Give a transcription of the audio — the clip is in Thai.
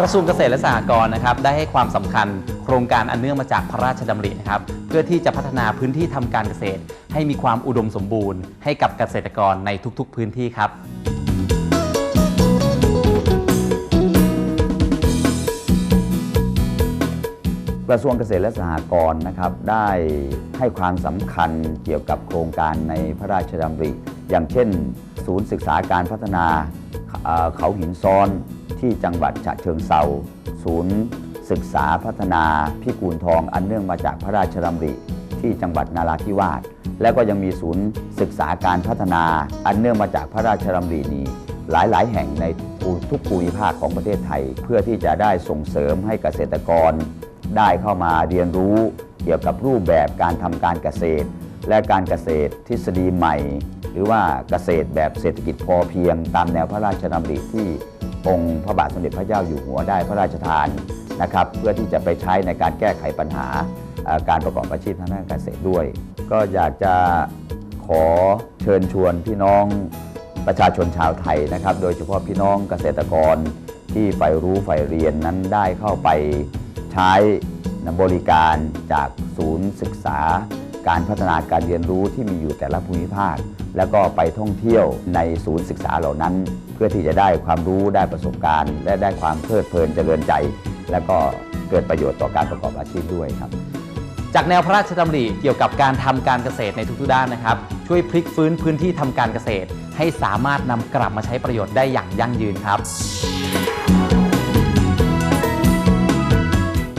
กระทรวงเกษตรและสหกรณ์นะครับได้ให้ความสำคัญโครงการอันเนื่องมาจากพระราชดำรินะครับเพื่อที่จะพัฒนาพื้นที่ทำการเกษตร ให้มีความอุดมสมบูรณ์ ให้กับเกษตรกรในทุกๆ พื้นที่ครับกระทรวงเกษตรและสหกรณ์นะครับได้ให้ความสำคัญเกี่ยวกับโครงการในพระราชดำริ อย่างเช่น ศูนย์ศึกษาการพัฒนาเอ่อเขาหินซ้อน ที่จังหวัดฉะเชิงเซาศูนย์ ศึกษาพัฒนาพิกูลทองอันเนื่องมาจากพระราชดำริ ที่จังหวัดนาราธิวาสและก็ยังมีศูนย์ศึกษาการพัฒนาอันเนื่องมาจากพระราชดำรินี้หลาย ๆ แห่งในทุกภูมิภาคของประเทศไทย เพื่อที่จะได้ส่งเสริมให้เกษตรกร ได้เข้ามาเรียนรู้เกี่ยวกับรูปแบบการทำการเกษตร และการเกษตรทฤษฎีใหม่ หรือว่าเกษตรแบบเศรษฐกิจพอเพียงตามแนวพระราชดำริที่ องค์พระบาทสมเด็จพระเจ้าอยู่หัวได้พระราชทานนะครับเพื่อที่จะไปใช้ในการแก้ไขปัญหาการประกอบอาชีพทางด้านเกษตรด้วย ก็อยากจะขอเชิญชวนพี่น้องประชาชนชาวไทยนะครับ โดยเฉพาะพี่น้องเกษตรกรที่ใฝ่รู้ใฝ่เรียนนั้นได้เข้าไปใช้บริการจากศูนย์ศึกษา การพัฒนาการเรียนรู้ที่มีอยู่แต่ละภูมิภาค แล้วก็ไปท่องเที่ยวในศูนย์ศึกษาเหล่านั้น เพื่อที่จะได้ความรู้ได้ประสบการณ์ และได้ความเพลิดเพลินเจริญใจ และก็เกิดประโยชน์ต่อการประกอบอาชีพด้วยครับ จากแนวพระราชดำริเกี่ยวกับการทำการเกษตรในทุกๆด้านนะครับ ช่วยพลิกฟื้นพื้นที่ทำการเกษตร ให้สามารถนำกลับมาใช้ประโยชน์ได้อย่างยั่งยืนครับ